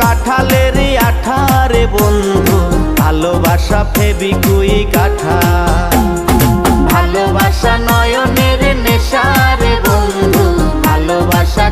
কাঠালের আঠারে বন্ধু ভালোবাসা ফেবি কুই কাঠা। ভালোবাসা নয়নের নেশারে বন্ধু ভালোবাসা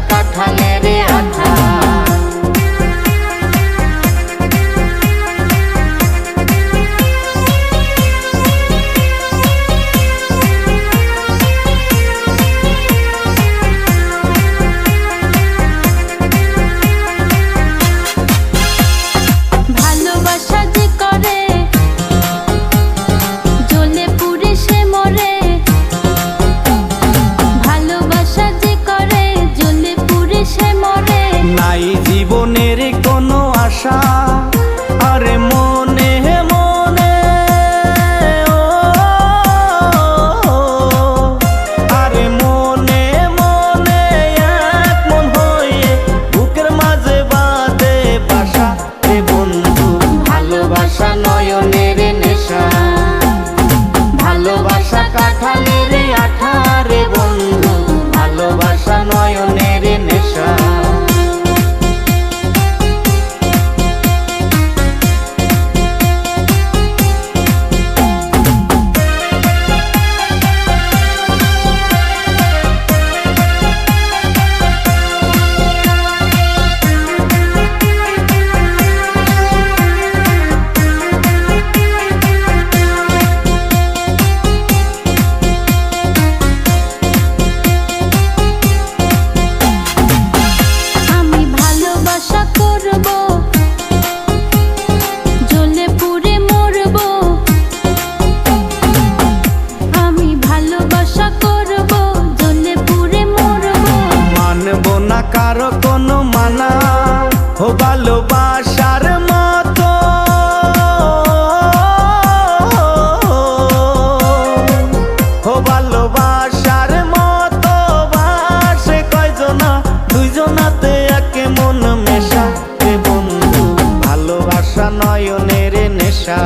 নেশা নয়নের নেশা।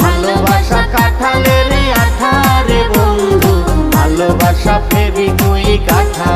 ভালোবাসা কাঁঠালের আঠা রে বন্ধু ভালোবাসা ফেবি তুই কাঠা